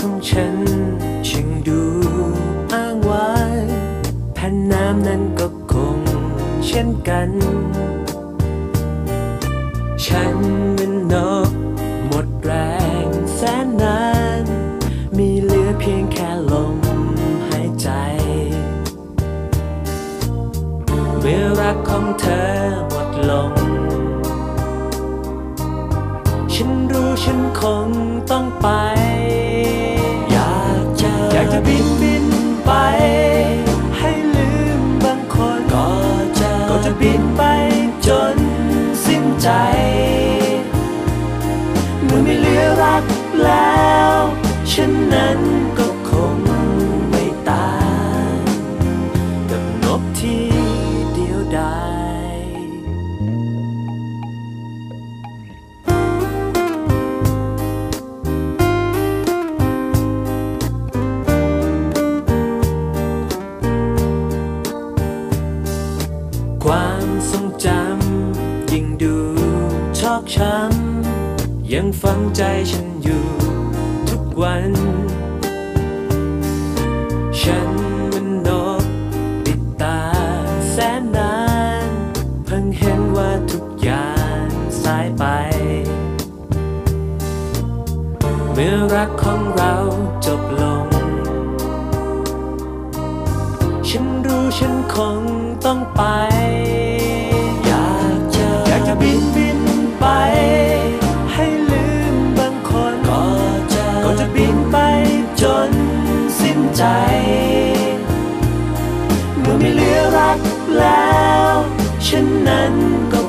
ของฉันช่างดูอ้างว้างแผ่นน้ำนั้นก็คงเช่นกัน ฉันเป็นนกหมดแรงแสนนาน มีเหลือเพียงแค่ลมหายใจ เมื่อรักของเธอหมดลง ฉันรู้ฉันคงต้องไป ไม่เหลือรักแล้ว ฉันนั้นก็คงไม่ตายกับนกที่เดียวดายความทรงจำยิ่งดูชอกช้ำ ยังฝังใจฉันอยู่ทุกวัน ฉันมันนกติดตาแสนนาน เพิ่งเห็นว่าทุกอย่างสายไป เมื่อรักของเราจบลง ฉันรู้ฉันคงต้องไป อยากจะอยากจะบินบิน ใจ เมื่อไม่เหลือรักแล้ว ฉันนั้นก็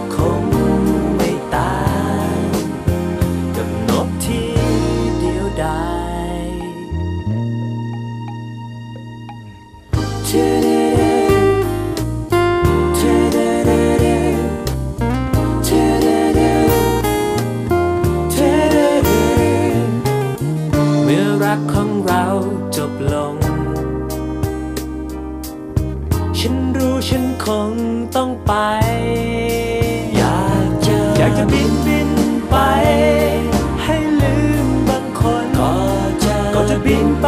เราจบลง ฉันรู้ฉันคงต้องไป อยากจะอยากจะบินบินไป ให้ลืมบางคนก็จะก็จะบินไป